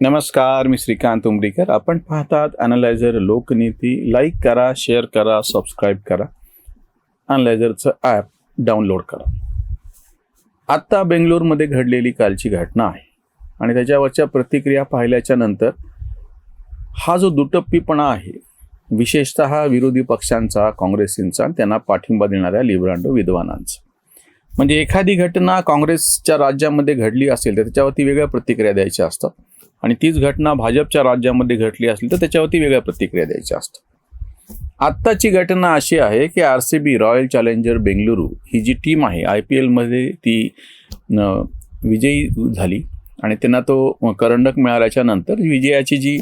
नमस्कार मी श्रीकांत उमरीकर. आपण पाहतात अनालायझर लोकनीती. लाईक करा शेअर करा सबस्क्राईब करा. अनालायझरचं ॲप डाउनलोड करा. आत्ता बेंगलोरमध्ये घडलेली कालची घटना आहे. आणि त्याच्यावरच्या प्रतिक्रिया पाहिल्याच्या नंतर हा जो दुटप्पीपणा आहे विशेषतः विरोधी पक्षांचा काँग्रेसींचा त्यांना पाठिंबा देणाऱ्या लिब्रांडो विद्वानांचा. म्हणजे एखादी घटना काँग्रेसच्या राज्यामध्ये घडली असेल तर त्याच्यावरती वेगळ्या प्रतिक्रिया द्यायच्या असतात. आणि तीच घटना भाजपच्या राज्यामध्ये घडली असली तर त्याच्यावरती वेगळ्या प्रतिक्रिया द्यायच्या असतात. आत्ताची घटना अशी आहे की R C B Royal Challenger Bengaluru ही जी टीम आहे आय पी एलमध्ये ती विजयी झाली आणि त्यांना तो करंडक मिळाल्याच्या नंतर विजयाची जी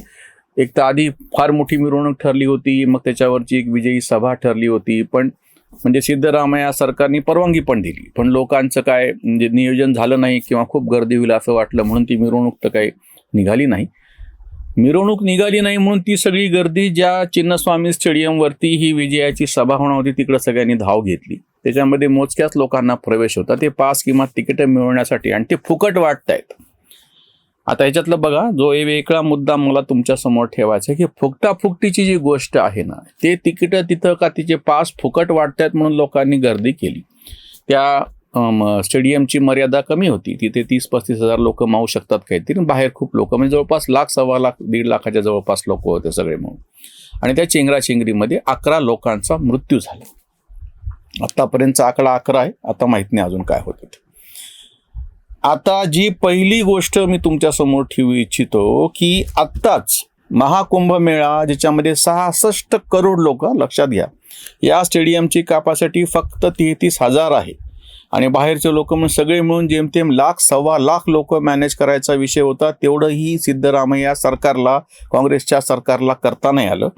एक तर आधी फार मोठी मिरवणूक ठरली होती मग त्याच्यावरची एक विजयी सभा ठरली होती पण म्हणजे सिद्धरामय्या सरकारने परवानगी पण दिली. पण लोकांचं काय म्हणजे नियोजन झालं नाही किंवा खूप गर्दी होईल असं वाटलं म्हणून ती मिरवणूक तर काही निघाली नाही. मिरवणूक निघाली नाही म्हणून ती सगळी गर्दी ज्या चिन्नस्वामी स्टेडियमवरती ही विजयाची सभा होणार होती तिकडं सगळ्यांनी धाव घेतली. त्याच्यामध्ये मोजक्याच लोकांना प्रवेश होता. ते पास किंवा तिकीटं मिळवण्यासाठी आणि ते फुकट वाटतायत. आता ह्याच्यातलं बघा जो एक वेगळा मुद्दा मला तुमच्यासमोर ठेवायचा आहे की फुकटाफुकटीची जी गोष्ट आहे ना ते तिकीटं तिथं का तिचे पास फुकट वाटतायत म्हणून लोकांनी गर्दी केली. त्या स्टेडियमची मर्यादा कमी होती. तिथे तीस पस्तीस हजार लोक मावू शकतात काहीतरी. बाहेर खूप लोक. म्हणजे जवळपास लाख सव्वा लाख दीड लाखाच्या जवळपास लोक होते सगळे म्हणून. आणि त्या चेंगराचेंगरीमध्ये अकरा लोकांचा मृत्यू झाला. आत्तापर्यंतचा आकडा अकरा आहे. आता माहीत नाही अजून काय होतं ते. आता जी पहिली गोष्ट मी तुमच्यासमोर ठेवू इच्छितो की आत्ताच महाकुंभ मेळा ज्याच्यामध्ये सहासष्ट करोड लोक लक्षात घ्या. या स्टेडियमची कॅपॅसिटी फक्त तेहतीस हजार आहे. आणि बाहेरचे लोक मग सगळे मिळून जेमतेम लाख सव्वा लाख लोक मॅनेज करायचा विषय होता तेवढंही सिद्धरामय्या सरकारला काँग्रेसच्या सरकारला करता नाही आलं.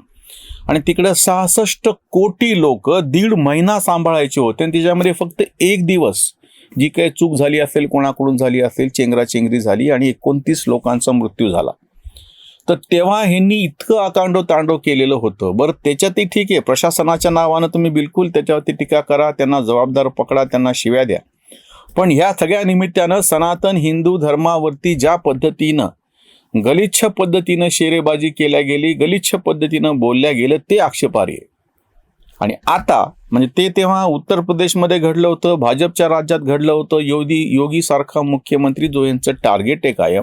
आणि तिकडं सहासष्ट कोटी लोक दीड महिना सांभाळायचे होते आणि त्याच्यामध्ये फक्त एक दिवस जी काही चूक झाली असेल कोणाकडून झाली असेल चेंगराचेंगरी झाली आणि एकोणतीस लोकांचा मृत्यू झाला. तर तेव्हा ह्यांनी इतकं आकांडो तांडो केलेलं होतं. बरं त्याच्यातही ठीक आहे. प्रशासनाच्या नावानं तुम्ही बिलकुल त्याच्यावरती टीका करा त्यांना जबाबदार पकडा त्यांना शिव्या द्या. पण ह्या सगळ्या निमित्तानं सनातन हिंदू धर्मावरती ज्या पद्धतीनं गलिच्छ पद्धतीनं शेरेबाजी केल्या गेली गलिच्छ पद्धतीनं बोलल्या गेलं ते आक्षेपार्ह आहे. आणि आता म्हणजे ते तेव्हा उत्तर प्रदेशमध्ये घडलं होतं भाजपच्या राज्यात घडलं होतं योगी योगी सारखा मुख्यमंत्री जो यांचं टार्गेट आहे कायम.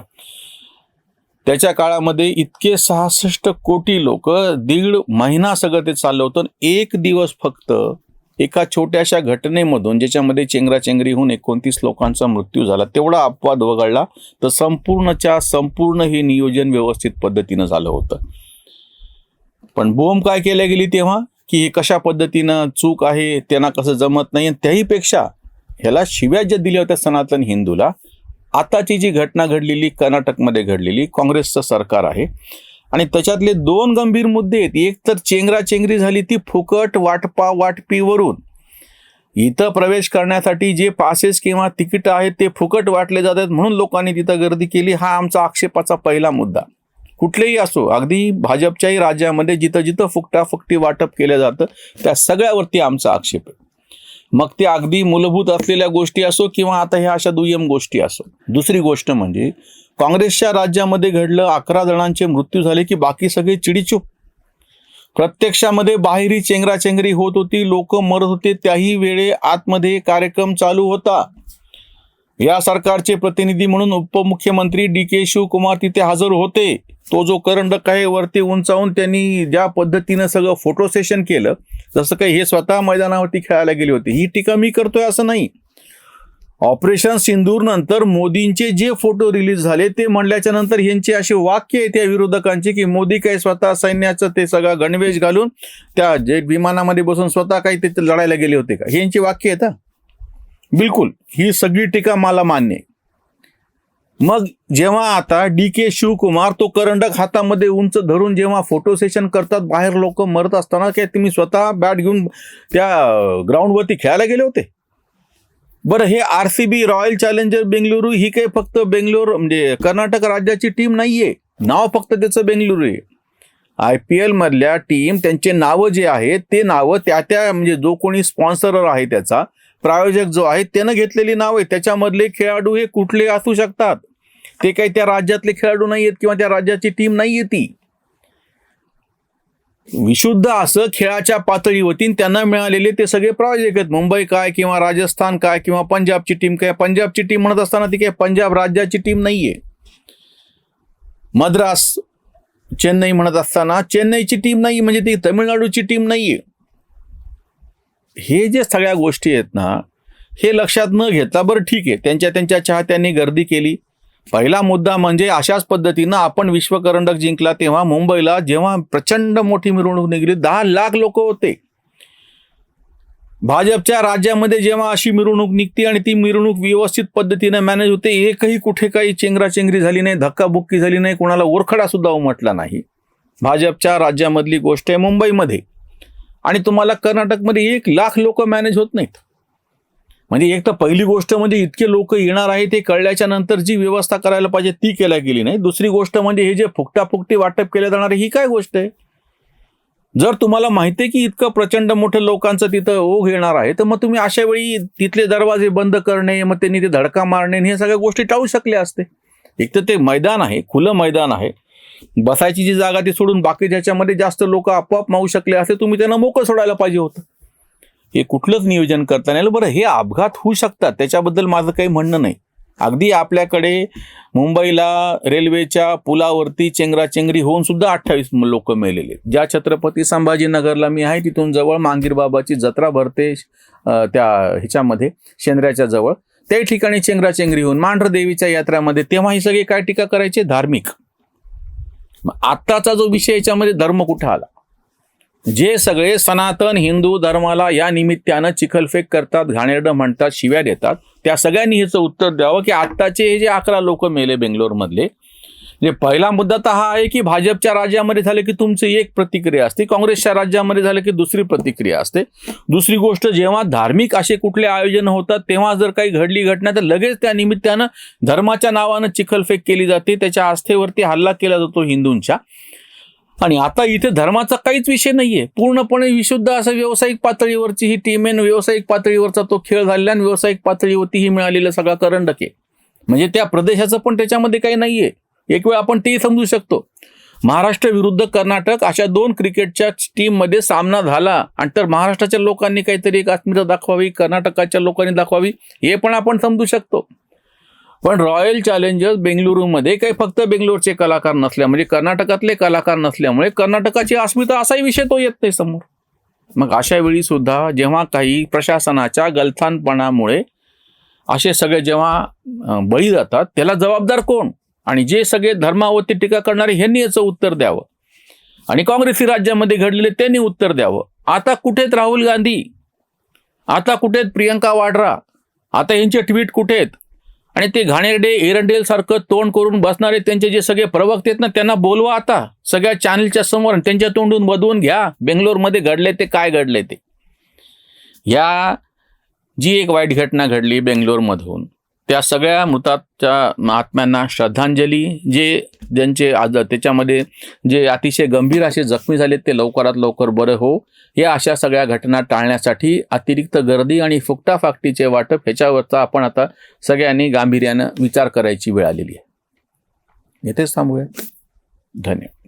त्याच्या काळामध्ये इतके सहासष्ट कोटी लोक दीड महिना सगळं ते चाललं होतं. एक दिवस फक्त एका छोट्याशा घटनेमधून ज्याच्यामध्ये चेंगराचेंगरी होऊन एकोणतीस लोकांचा मृत्यू झाला तेवढा अपवाद वगळला तर संपूर्णच्या संपूर्ण हे नियोजन व्यवस्थित पद्धतीनं झालं होतं. पण बोंब काय केल्या गेली तेव्हा? की हे कशा पद्धतीनं चूक आहे त्यांना कसं जमत नाही आणि त्याहीपेक्षा ह्याला शिव्या ज्या दिल्या होत्या सनातन हिंदूला आताची जी घटना घडलेली कर्नाटकमध्ये घडलेली काँग्रेसचं सरकार आहे. आणि त्याच्यातले दोन गंभीर मुद्दे आहेत. एक तर चेंगराचेंगरी झाली ती फुकट वाटपा वाटपीवरून इथं प्रवेश करण्यासाठी जे पासेस किंवा तिकीट आहेत ते फुकट वाटले जातात म्हणून लोकांनी तिथं गर्दी केली. हा आमचा आक्षेपाचा पहिला मुद्दा. कुठलेही असो अगदी भाजपच्याही राज्यामध्ये जिथं जिथं फुकटाफुकटी वाटप केलं जातं त्या सगळ्यावरती आमचा आक्षेप आहे. मग ते अगदी मूलभूत असलेल्या गोष्टी असो किंवा आता ह्या अशा दुय्यम गोष्टी असो. दुसरी गोष्ट म्हणजे काँग्रेसच्या राज्यामध्ये घडलं अकरा जणांचे मृत्यू झाले की बाकी सगळे चिडीचूप. प्रत्यक्षामध्ये बाहेरी चेंगराचेंगरी होत होती लोक मरत होते त्याही वेळे आतमध्ये कार्यक्रम चालू होता. या सरकारचे प्रतिनिधी म्हणून उपमुख्यमंत्री डी के शिवकुमार तिथे हजर होते. तो जो करंडक आहे वरती उंचावून त्यांनी ज्या पद्धतीनं सगळं फोटो सेशन केलं जसं काही हे स्वतः मैदानावरती खेळायला गेले होते. ही टीका मी करतोय असं नाही. ऑपरेशन सिंदूर नंतर मोदींचे जे फोटो रिलीज झाले ते म्हणल्याच्या नंतर यांचे असे वाक्य आहे त्या विरोधकांचे की मोदी काही स्वतः सैन्याचं ते सगळं गणवेश घालून त्या जे विमानामध्ये बसून स्वतः काही ते लढायला गेले होते का? यांची वाक्य आहेत बिलकुल. ही सगळी टीका मला मान्य आहे. मग जेव्हा आता डी के शिवकुमार तो करंडक हातामध्ये उंच धरून जेव्हा फोटो सेशन करतात बाहेर लोक मरत असताना काय तुम्ही स्वतः बॅट घेऊन त्या ग्राउंडवरती खेळायला गेले होते? बरं हे R C B Royal Challenger Bengaluru ही काही फक्त बेंगलोर म्हणजे कर्नाटक राज्याची टीम नाहीये. नाव फक्त त्याचं बेंगलुरू आहे. आय पी एल मधल्या टीम त्यांचे नावं जे आहेत ते नावं त्या त्या म्हणजे जो कोणी स्पॉन्सरर आहे त्याचा प्रायोजक जो आहे त्यानं घेतलेली नाव आहे त्याच्यामधले खेळाडू हे कुठले असू शकतात? ते काही त्या राज्यातले खेळाडू नाही आहेत किंवा त्या राज्याची टीम नाही ती. विशुद्ध असं खेळाच्या पातळीवरती त्यांना मिळालेले ते सगळे प्रायोजक आहेत. मुंबई काय किंवा राजस्थान काय किंवा पंजाबची टीम काय? पंजाबची टीम म्हणत असताना ती काय पंजाब राज्याची टीम नाहीये. मद्रास चेन्नई म्हणत असताना चेन्नईची टीम नाही म्हणजे ती तमिळनाडूची टीम नाहीये. हे जे सगळ्या गोष्टी आहेत ना हे लक्षात न घेता बरं ठीक आहे. त्यांच्या त्यांच्या चाहत्यांनी गर्दी केली. पहिला मुद्दा म्हणजे अशाच पद्धतीनं आपण विश्वकरंडक जिंकला तेव्हा मुंबईला जेव्हा प्रचंड मोठी मिरवणूक निघाली दहा लाख लोक होते. भाजपच्या राज्यामध्ये जेव्हा अशी मिरवणूक निघते आणि ती मिरवणूक व्यवस्थित पद्धतीने मॅनेज होते एकही कुठे काही चेंगराचेंगरी झाली नाही धक्काबुक्की झाली नाही कोणाला ओरखडा सुद्धा उमटला नाही. भाजपच्या राज्यामधली गोष्ट आहे मुंबईमध्ये. आणि तुम्हाला कर्नाटकमध्ये एक लाख लोक मॅनेज होत नाहीत. म्हणजे एक तर पहिली गोष्ट म्हणजे इतके लोक येणार आहे ते कळल्याच्या नंतर जी व्यवस्था करायला पाहिजे ती केल्या गेली नाही. दुसरी गोष्ट म्हणजे हे जे फुकटाफुकटी वाटप केलं जाणार आहे ही काय गोष्ट आहे? जर तुम्हाला माहिती आहे की इतकं प्रचंड मोठं लोकांचं तिथं ओघ येणार आहे तर मग तुम्ही अशा वेळी तिथले दरवाजे बंद करणे मग त्यांनी ते धडका मारणे हे सगळ्या गोष्टी टाळू शकल्या असते. एक तर ते मैदान आहे खुलं मैदान आहे. बसायची जी जागा ती सोडून बाकी ज्याच्यामध्ये जास्त लोक आपोआप मावू शकले असते तुम्ही त्यांना मोकळं सोडायला पाहिजे होतं. हे कुठलंच नियोजन करता नाही. बरं हे अपघात होऊ शकतात त्याच्याबद्दल माझं काही म्हणणं नाही. अगदी आपल्याकडे मुंबईला रेल्वेच्या पुलावरती चेंगराचेंगरी होऊन सुद्धा अठ्ठावीस लोक मेलेले. ज्या छत्रपती संभाजीनगरला मी आहे तिथून जवळ मांगीर बाबाची जत्रा भरते त्या ह्याच्यामध्ये शेंद्र्याच्या जवळ. त्याही ठिकाणी चेंगराचेंगरी होऊन मांढरदेवीच्या यात्रामध्ये तेव्हा ही सगळे काय टीका करायचे? धार्मिक. आत्ताचा जो विषय याच्यामध्ये धर्म कुठं आला? जे सगळे सनातन हिंदू धर्माला या निमित्तानं चिखलफेक करतात घाणेरडं म्हणतात शिव्या देतात त्या सगळ्यांनी ह्याचं उत्तर द्यावं की आत्ताचे हे जे अकरा लोक मेले बेंगलोरमधले मधले म्हणजे पहिला मुद्दा तर हा आहे की भाजपच्या राज्यामध्ये झालं की तुमची एक प्रतिक्रिया असते काँग्रेसच्या राज्यामध्ये झालं की दुसरी प्रतिक्रिया असते. दुसरी गोष्ट जेव्हा धार्मिक असे कुठले आयोजन होतात तेव्हा जर काही घडली घटना तर लगेच त्या निमित्तानं धर्माच्या नावानं चिखलफेक केली जाते त्याच्या आस्थेवरती हल्ला केला जातो हिंदूंच्या. आणि आता इथे धर्माचा काहीच विषय नाहीये. पूर्णपणे विशुद्ध असं व्यावसायिक पातळीवरची ही टीम आहे व्यावसायिक पातळीवरचा तो खेळ झालेला आणि व्यावसायिक पातळीवरती ही मिळालेला सगळा करंडक आहे. म्हणजे त्या प्रदेशाचं पण त्याच्यामध्ये काही नाहीये. एक वेळ आपण तेही समजू शकतो. महाराष्ट्र विरुद्ध कर्नाटक अशा दोन क्रिकेटच्या टीममध्ये सामना झाला आणि तर महाराष्ट्राच्या लोकांनी काहीतरी एक अस्मिता दाखवावी कर्नाटकाच्या लोकांनी दाखवावी हे पण आपण समजू शकतो. पण रॉयल चॅलेंजर्स बेंगलुरूमध्ये काही फक्त बेंगलोरचे कलाकार नसल्या म्हणजे कर्नाटकातले कलाकार नसल्यामुळे कर्नाटकाची अस्मिता असाही विषय तो येत नाही समोर. मग अशा वेळी सुद्धा जेव्हा काही प्रशासनाच्या गलथानपणामुळे असे सगळे जेव्हा बळी जातात त्याला जबाबदार कोण? आणि जे सगळे धर्मावरती टीका करणारे ह्यांनी याचं उत्तर द्यावं. आणि काँग्रेसी राज्यामध्ये घडलेले त्यांनी उत्तर द्यावं. आता कुठेत राहुल गांधी? आता कुठेत प्रियंका वाड्रा? आता यांचे ट्विट कुठे आहेत आणि ते घाणेरडे एरंडेल सारखं तोंड करून बसणारे त्यांचे जे सगळे प्रवक्ते आहेत ना त्यांना बोलवा आता. सगळ्या चॅनलच्या समोर त्यांच्या तोंडून बदवून घ्या. बेंगलोरमध्ये घडले ते काय घडले ते. या जी एक वाईट घटना घडली बेंगलोरमधून त्या सगळ्या मृताच्या आत्म्यांना श्रद्धांजली जे ज्यांचे आज त्याच्यामध्ये जे अतिशय गंभीर असे जखमी झाले ते लवकरात लवकर बरं हो. या अशा सगळ्या घटना टाळण्यासाठी अतिरिक्त गर्दी आणि फुकटाफाकटीचे वाटप ह्याच्यावरचा आपण आता सगळ्यांनी गांभीर्यानं विचार करायची वेळ आलेली आहे. येथेच थांबूया. धन्यवाद.